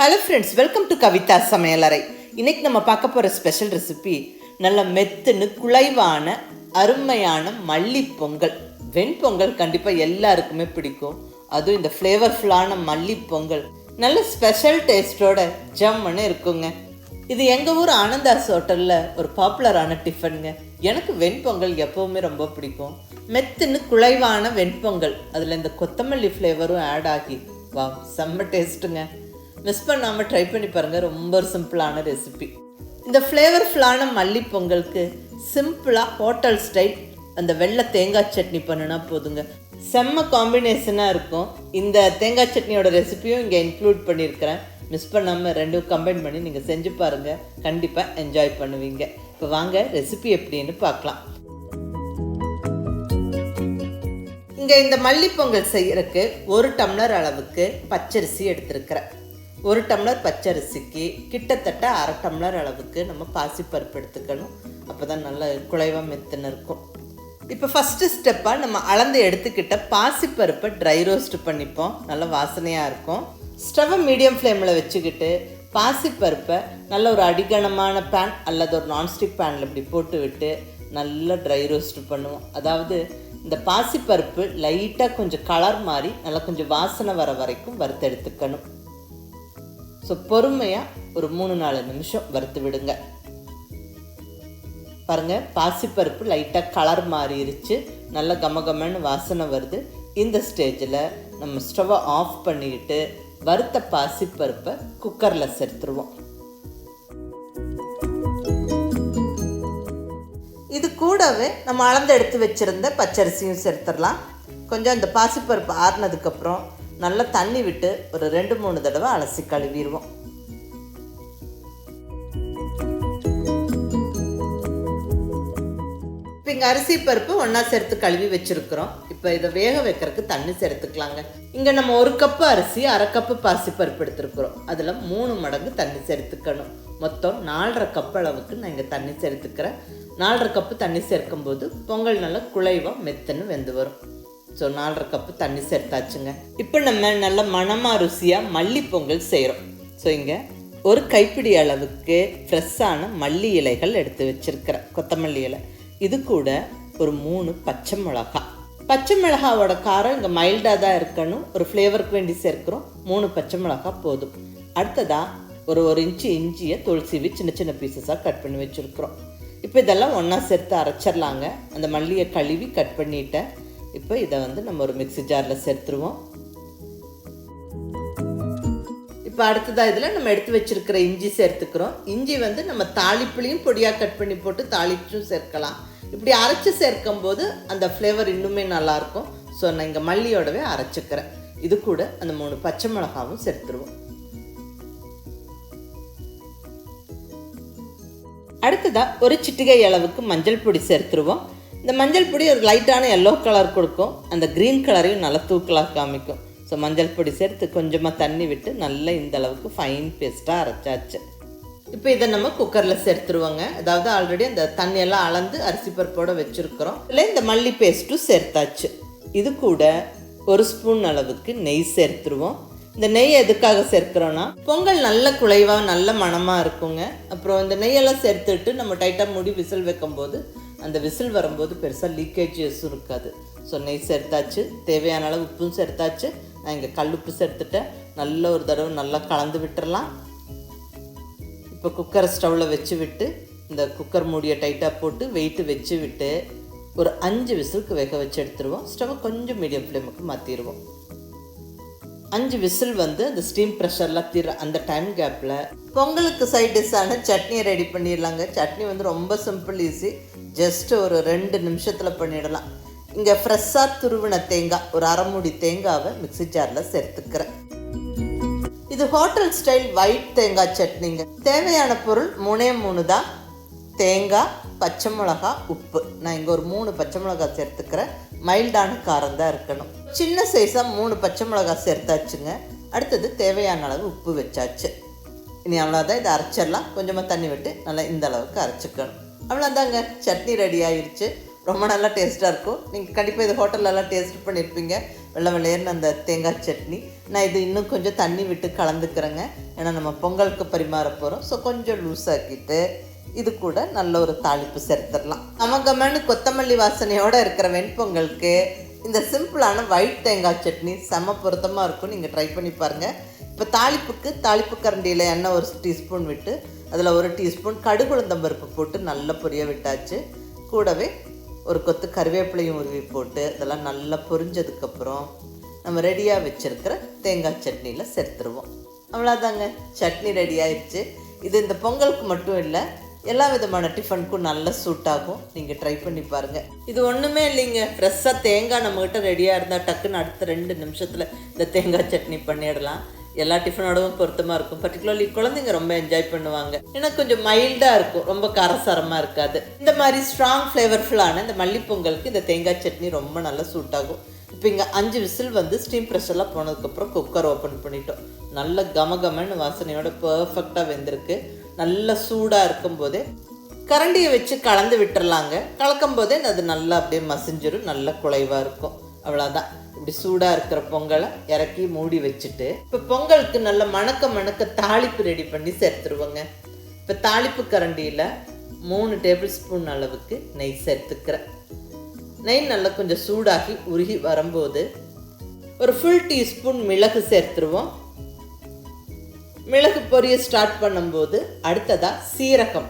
Hello friends welcome to Kavitha சமையலறை இன்னைக்கு நம்ம பார்க்க போகிற ஸ்பெஷல் ரெசிபி நல்ல மெத்துன்னு குலைவான அருமையான மல்லி பொங்கல் வெண்பொங்கல் கண்டிப்பாக எல்லாருக்குமே பிடிக்கும். அதுவும் இந்த ஃப்ளேவர்ஃபுல்லான மல்லி பொங்கல் நல்ல ஸ்பெஷல் டேஸ்டோட ஜம்முன்னு இருக்குங்க. இது எங்கள் ஊர் ஆனந்தாஸ் ஹோட்டலில் ஒரு பாப்புலரான டிஃபனுங்க. எனக்கு வெண்பொங்கல் எப்போவுமே ரொம்ப பிடிக்கும். மெத்துன்னு குலைவான வெண்பொங்கல். அதில் இந்த கொத்தமல்லி ஃப்ளேவரும் ஆட் ஆகி வா செம்ம டேஸ்ட்டுங்க மிஸ் பண்ணாமல் ட்ரை பண்ணி பாருங்கள் ரொம்ப சிம்பிளான ரெசிபி இந்த ஃப்ளேவர்ஃபுல்லான மல்லி பொங்கலுக்கு சிம்பிளாக ஹோட்டல் ஸ்டைல் அந்த வெள்ளை தேங்காய் சட்னி பண்ணுனா போதுங்க. செம்ம காம்பினேஷனாக இருக்கும். இந்த தேங்காய் சட்னியோட ரெசிபியும் இங்கே இன்க்ளூட் பண்ணியிருக்கிறேன் மிஸ் பண்ணாமல் ரெண்டும் கம்பைன் பண்ணி நீங்கள் செஞ்சு பாருங்கள் கண்டிப்பாக என்ஜாய் பண்ணுவீங்க. இப்போ வாங்க ரெசிபி எப்படின்னு பார்க்கலாம். இங்கே இந்த மல்லிப்பொங்கல் செய்கிறக்கு ஒரு டம்ளர் அளவுக்கு பச்சரிசி எடுத்திருக்கிறேன். ஒரு டம்ளர் பச்சரிசிக்கு கிட்டத்தட்ட அரை டம்ளர் அளவுக்கு நம்ம பாசிப்பருப்பு எடுத்துக்கணும். அப்போ தான் நல்ல குழைவாக மெத்துன்னு இருக்கும். இப்போ ஃபஸ்ட்டு ஸ்டெப்பாக நம்ம அளந்து எடுத்துக்கிட்ட பாசிப்பருப்பை ட்ரை ரோஸ்ட் பண்ணிப்போம். நல்ல வாசனையாக இருக்கும். ஸ்டவ்வை மீடியம் ஃப்ளேமில் வச்சுக்கிட்டு பாசிப்பருப்பை நல்ல ஒரு அடிகனமான பேன் அல்லது ஒரு நான்ஸ்டிக் பேனில் இப்படி போட்டு விட்டு நல்லா ட்ரை ரோஸ்ட் பண்ணுவோம். அதாவது இந்த பாசிப்பருப்பு லைட்டாக கொஞ்சம் கலர் மாதிரி நல்லா கொஞ்சம் வாசனை வர வரைக்கும் வறுத்து எடுத்துக்கணும் ஸோ பொறுமையாக ஒரு மூணு நாலு நிமிஷம் வறுத்து விடுங்க. பாருங்க பாசிப்பருப்பு லைட்டாக கலர் மாறிடுச்சு நல்ல கமகமன்னு வாசனை வருது. இந்த ஸ்டேஜில் நம்ம ஸ்டவ்வை ஆஃப் பண்ணிக்கிட்டு வறுத்த பாசிப்பருப்பை குக்கரில் சேர்த்துருவோம். இது கூடவே நம்ம அளந்து எடுத்து வச்சுருந்த பச்சரிசியும் சேர்த்துடலாம். கொஞ்சம் இந்த பாசிப்பருப்பு ஆறுனதுக்கப்புறம் நல்லா தண்ணி விட்டு ஒரு ரெண்டு மூணு தடவை அலசி கழுவிடுவோம். இப்போ இங்கே அரிசி பருப்பு ஒன்றா சேர்த்து கழுவி வச்சுருக்குறோம். இப்போ இதை வேக வைக்கிறதுக்கு தண்ணி சேர்த்துக்கலாங்க. இங்கே நம்ம ஒரு கப்பு அரிசி அரை கப்பு பாசி பருப்பு எடுத்துருக்குறோம். அதில் மூணு மடங்கு தண்ணி சேர்த்துக்கணும். மொத்தம் நாலரை கப் அளவுக்கு நான் இங்கே தண்ணி சேர்த்துக்கிறேன். நாலரை கப்பு தண்ணி சேர்க்கும்போது பொங்கல் நல்லா குழைவாக மெத்துன்னு வெந்து வரும். ஸோ நாலரை கப்பு தண்ணி சேர்த்தாச்சுங்க. இப்போ நம்ம நல்ல மணமாக ருசியாக மல்லி பொங்கல் செய்கிறோம் ஸோ இங்கே ஒரு கைப்பிடி அளவுக்கு ஃப்ரெஷ்ஷான மல்லி இலைகள் எடுத்து வச்சுருக்கிறேன். கொத்தமல்லி இலை. இது கூட ஒரு மூணு பச்சை மிளகா. பச்சை மிளகாவோட காரம் இங்கே மைல்டாக தான் இருக்கணும். ஒரு ஃப்ளேவருக்கு வேண்டி சேர்க்குறோம். மூணு பச்சை மிளகா போதும். அடுத்ததாக ஒரு ஒரு இன்ச்சு இஞ்சியை துளசிவி சின்ன சின்ன பீசஸாக கட் பண்ணி வச்சுருக்குறோம். இப்போ இதெல்லாம் ஒன்றா சேர்த்து அரைச்சிடலாங்க அந்த மல்லியை கழுவி கட் பண்ணிட்டேன். இப்போ இதை வந்து நம்ம ஒரு மிக்ஸி ஜாரில் சேர்த்துருவோம். இப்போ அடுத்ததாக இதில் நம்ம எடுத்து வச்சிருக்கிற இஞ்சி சேர்த்துக்கிறோம். இஞ்சி வந்து நம்ம தாளிப்புலையும் பொடியாக கட் பண்ணி போட்டு தாளிச்சும் சேர்க்கலாம். இப்படி அரைச்சி சேர்க்கும் போது அந்த ஃப்ளேவர் இன்னுமே நல்லாயிருக்கும். ஸோ நான் இங்கே மல்லியோடவே அரைச்சிக்கிறேன். இது கூட அந்த மூணு பச்சை மிளகாவும் சேர்த்துருவோம். அடுத்ததாக ஒரு சிட்டிகை அளவுக்கு மஞ்சள் பொடி சேர்த்துருவோம். இந்த மஞ்சள் பொடி ஒரு லைட்டான எல்லோ கலர் கொடுக்கும். அந்த க்ரீன் கலரையும் நல்லா தூக்கலாக காமிக்கும். ஸோ மஞ்சள் பொடி சேர்த்து கொஞ்சமாக தண்ணி விட்டு நல்லா இந்த அளவுக்கு ஃபைன் பேஸ்ட்டாக அரைச்சாச்சு. இப்போ இதை நம்ம குக்கரில் சேர்த்துருவோங்க. அதாவது ஆல்ரெடி அந்த தண்ணியெல்லாம் அளந்து அரிசி பருப்போடு வச்சுருக்குறோம். இல்லை இந்த மல்லி பேஸ்ட்டும் சேர்த்தாச்சு. இது கூட ஒரு ஸ்பூன் அளவுக்கு நெய் சேர்த்துருவோம். இந்த நெய் எதுக்காக சேர்க்குறோன்னா பொங்கல் நல்ல குலைவாக நல்ல மணமாக இருக்குங்க. அப்புறம் இந்த நெய்யெல்லாம் சேர்த்துட்டு நம்ம டைட்டாக முடி விசில் வைக்கும்போது அந்த விசில் வரும்போது பெருசாக லீக்கேஜஸும் இருக்காது. ஸோ நெய் சேர்த்தாச்சு தேவையான அளவு உப்பும் சேர்த்தாச்சு. நான் இங்கே கல்லுப்பு சேர்த்துட்டேன். நல்ல ஒரு தடவை நல்லா கலந்து விட்டுறலாம். இப்போ குக்கரை ஸ்டவ்வில் வச்சு விட்டு இந்த குக்கர் மூடியை டைட்டாக போட்டு வெயிட்டு வச்சு விட்டு ஒரு அஞ்சு விசிலுக்கு வேக வச்சு எடுத்துருவோம். ஸ்டவ்வை கொஞ்சம் மீடியம் ஃப்ளேமுக்கு மாற்றிடுவோம் அஞ்சு விசில் வந்து அந்த ஸ்டீம் ப்ரெஷர்லாம் தீர அந்த டைம் கேப்பில் பொங்கலுக்கு சைட் டிஷ்ஷான சட்னியை ரெடி பண்ணிடலாங்க. சட்னி வந்து ரொம்ப சிம்பிள் ஈஸி ஜஸ்ட் ஒரு ரெண்டு நிமிஷத்தில் பண்ணிடலாம். இங்கே ஃப்ரெஷ்ஷாக துருவின தேங்காய் ஒரு அரைமுடி தேங்காவை மிக்ஸி ஜாரில் சேர்த்துக்கிறேன். இது ஹோட்டல் ஸ்டைல் ஒயிட் தேங்காய் சட்னிங்க. தேவையான பொருள் மூணே மூணு தான். தேங்காய் பச்சை மிளகா உப்பு. நான் இங்கே ஒரு மூணு பச்சை மிளகா சேர்த்துக்கிறேன். மைல்டான காரம் தான் இருக்கணும். சின்ன சைஸாக மூணு பச்சை மிளகா சேர்த்தாச்சுங்க. அடுத்தது தேவையான அளவு உப்பு வச்சாச்சு. இனி அவ்வளோதான் இதை அரைச்சிடலாம். கொஞ்சமாக தண்ணி விட்டு நல்லா இந்த அளவுக்கு அரைச்சிக்கணும். அவ்வளோதாங்க சட்னி ரெடி ஆயிடுச்சு ரொம்ப நல்லா டேஸ்ட்டாக இருக்கும். நீங்கள் கண்டிப்பாக இது ஹோட்டல்லலாம் டேஸ்ட் பண்ணியிருப்பீங்க வெள்ளை வெள்ளையர்னு அந்த தேங்காய் சட்னி. நான் இது இன்னும் கொஞ்சம் தண்ணி விட்டு கலந்துக்கிறேங்க. ஏன்னா நம்ம பொங்கலுக்கு பரிமாற போகிறோம் ஸோ கொஞ்சம் லூஸ் ஆக்கிட்டு இது கூட நல்ல ஒரு தாளிப்பு சேர்த்துடலாம். நமகமன்னு கொத்தமல்லி வாசனையோடு இருக்கிற வெண்பொங்கலுக்கு இந்த சிம்பிளான ஒயிட் தேங்காய் சட்னி செம பொருத்தமாக இருக்கும். நீங்கள் ட்ரை பண்ணி பாருங்கள் இப்போ தாளிப்புக்கு தாளிப்பு கரண்டியில் எண்ணெய் ஒரு டீஸ்பூன் விட்டு அதில் ஒரு டீஸ்பூன் கடுகுழந்தம் பருப்பு போட்டு நல்லா பொரிய விட்டாச்சு. கூடவே ஒரு கொத்து கருவேப்பிலையும் உருவி போட்டு இதெல்லாம் நல்லா பொரிஞ்சதுக்கப்புறம் நம்ம ரெடியாக வச்சுருக்கிற தேங்காய் சட்னியில் சேர்த்துருவோம். அவ்வளோதாங்க சட்னி ரெடி ஆயிடுச்சு இது இந்த பொங்கலுக்கு மட்டும் இல்லை எல்லா விதமான டிஃபனுக்கும் நல்ல சூட் ஆகும். நீங்கள் ட்ரை பண்ணி பாருங்கள் இது ஒன்றுமே இல்லைங்க. ஃப்ரெஷ்ஷாக தேங்காய் நம்மக்கிட்ட ரெடியாக இருந்தால் டக்குன்னு அடுத்த ரெண்டு நிமிஷத்தில் இந்த தேங்காய் சட்னி பண்ணிடலாம். எல்லா டிஃபனோடவும் பொருத்தமாக இருக்கும். பர்டிகுலர்லி குழந்தைங்க ரொம்ப என்ஜாய் பண்ணுவாங்க. ஏன்னா கொஞ்சம் மைல்டாக இருக்கும். ரொம்ப காரசாரமாக இருக்காது. இந்த மாதிரி ஸ்ட்ராங் ஃப்ளேவர்ஃபுல்லான இந்த மல்லிப்பொங்கலுக்கு இந்த தேங்காய் சட்னி ரொம்ப நல்லா சூட் ஆகும். இப்போ இங்கே அஞ்சு விசில் வந்து ஸ்டீம் ப்ரெஷர்லாம் போனதுக்கப்புறம் குக்கர் ஓப்பன் பண்ணிட்டோம். நல்ல கம கமன்னு வாசனையோட பர்ஃபெக்டாக வெந்திருக்கு. நல்லா சூடாக இருக்கும்போதே கரண்டியை வச்சு கலந்து விட்டுறலாங்க. கலக்கும் போதே அது நல்லா அப்படியே மசிஞ்சிடும் நல்ல குலைவாக இருக்கும். அவ்வளோதான் இப்படி சூடாக இருக்கிற பொங்கலை இறக்கி மூடி வச்சுட்டு இப்போ பொங்கலுக்கு நல்ல மணக்க மணக்க தாளிப்பு ரெடி பண்ணி சேர்த்துருவோங்க. இப்போ தாளிப்பு கரண்டியில் மூணு டேபிள் ஸ்பூன் அளவுக்கு நெய் சேர்த்துக்கிறேன். நெய் நல்லா கொஞ்சம் சூடாகி உருகி வரும்போது ஒரு ஃபுல் டீஸ்பூன் மிளகு சேர்த்துருவோம். மிளகு பொரிய ஸ்டார்ட் பண்ணும்போது அடுத்ததாக சீரகம்.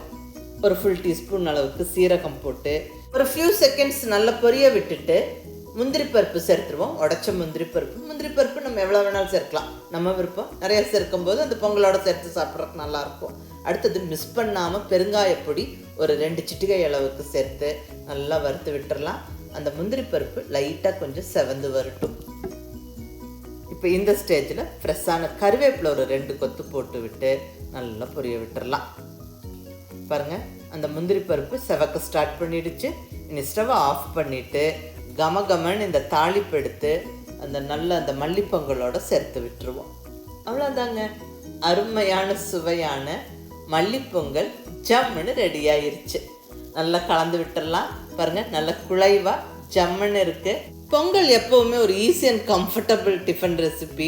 ஒரு ஃபுல் டீஸ்பூன் அளவுக்கு சீரகம் போட்டு ஒரு ஃபியூ செகண்ட்ஸ் நல்லா பொரிய விட்டுட்டு முந்திரி பருப்பு சேர்த்துருவோம். உடச்ச முந்திரி பருப்பு. முந்திரி பருப்பு நம்ம எவ்வளோ வேணாலும் சேர்க்கலாம். நம்ம விருப்பம். நிறையா சேர்க்கும் போது அந்த பொங்கலோட சேர்த்து சாப்பிட்றதுக்கு நல்லாயிருக்கும். அடுத்தது மிஸ் பண்ணாமல் பெருங்காயப்பொடி ஒரு ரெண்டு சிட்டிகை அளவுக்கு சேர்த்து நல்லா வறுத்து விட்டுறலாம். அந்த முந்திரி பருப்பு லைட்டாக கொஞ்சம் செவந்து வரட்டும். இப்போ இந்த ஸ்டேஜில் ஃப்ரெஷ்ஷான கருவேப்பிலை ஒரு ரெண்டு கொத்து போட்டு விட்டு நல்லா பொரிய விட்டுறலாம். பாருங்கள் அந்த முந்திரி பருப்பு செவக்க ஸ்டார்ட் பண்ணிடுச்சு. இனி ஸ்டவை ஆஃப் பண்ணிவிட்டு கம கமன்னு இந்த தாளிப்பு எடுத்து அந்த நல்ல அந்த மல்லிப்பொங்கலோட சேர்த்து விட்டுருவோம். அவ்வளோதாங்க அருமையான சுவையான மல்லிப்பொங்கல் ஜம்முன்னு ரெடி ஆயிருச்சு. நல்லா கலந்து விட்டுடலாம் பாருங்கள் நல்ல குழைவாக ஜம்முன்னு இருக்குது பொங்கல் எப்போவுமே ஒரு easy and comfortable tiffin recipe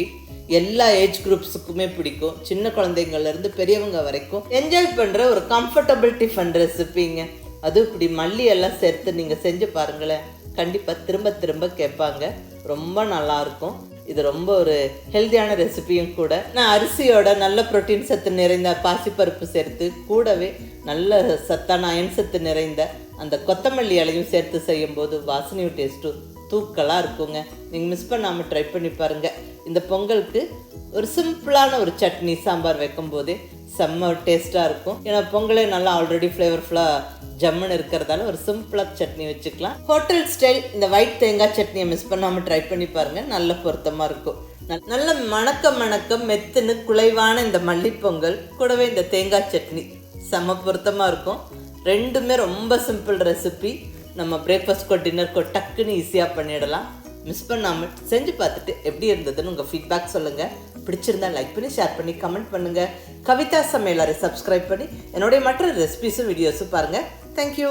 எல்லா ஏஜ் குரூப்ஸுக்குமே பிடிக்கும். சின்ன குழந்தைங்கள்லேருந்து பெரியவங்க வரைக்கும் என்ஜாய் பண்ணுற ஒரு கம்ஃபர்டபுள் டிஃபன் ரெசிபிங்க அது இப்படி மல்லி எல்லாம் சேர்த்து நீங்கள் செஞ்சு பாருங்களேன். கண்டிப்பாக திரும்ப திரும்ப கேட்பாங்க. ரொம்ப நல்லாயிருக்கும் இது ரொம்ப ஒரு ஹெல்த்தியான ரெசிபியும் கூட. நான் அரிசியோட நல்ல புரோட்டீன் சத்து நிறைந்த பாசிப்பருப்பு சேர்த்து கூடவே நல்ல சத்தான அயன் சத்து நிறைந்த அந்த கொத்தமல்லி இலையும் சேர்த்து செய்யும்போது வாசனையும் டேஸ்ட்டும் தூக்கலாக இருக்குங்க. நீங்கள் மிஸ் பண்ணாமல் ட்ரை பண்ணி பாருங்கள் இந்த பொங்கலுக்கு ஒரு சிம்பிளான ஒரு சட்னி சாம்பார் வைக்கும் போதே செம்ம டேஸ்ட்டாக இருக்கும். ஏன்னா பொங்கலே நல்லா ஆல்ரெடி ஃப்ளேவர்ஃபுல்லாக ஜம்முன்னு இருக்கிறதால ஒரு சிம்பிளாக சட்னி வச்சுக்கலாம். ஹோட்டல் ஸ்டைல் இந்த ஒயிட் தேங்காய் சட்னியை மிஸ் பண்ணாமல் ட்ரை பண்ணி பாருங்கள் நல்ல பொருத்தமாக இருக்கும். நல்- நல்ல மணக்க மணக்க மெத்துன்னு குலைவான இந்த மல்லிப்பொங்கல் கூடவே இந்த தேங்காய் சட்னி. செம்ம பொருத்தமாக இருக்கும். ரெண்டுமே ரொம்ப சிம்பிள் ரெசிபி நம்ம பிரேக்ஃபாஸ்ட்க்கோ டின்னருக்கோ டக்குன்னு ஈஸியாக பண்ணிடலாம். மிஸ் பண்ணாமல் செஞ்சு பார்த்துட்டு எப்படி இருந்ததுன்னு உங்கள் ஃபீட்பேக் சொல்லுங்கள் பிடிச்சிருந்தா லைக் பண்ணி ஷேர் பண்ணி கமெண்ட் பண்ணுங்கள் கவிதா சமையலரை சப்ஸ்கிரைப் பண்ணி என்னுடைய மற்ற ரெசிபிஸும் வீடியோஸும் பாருங்கள் தேங்க்யூ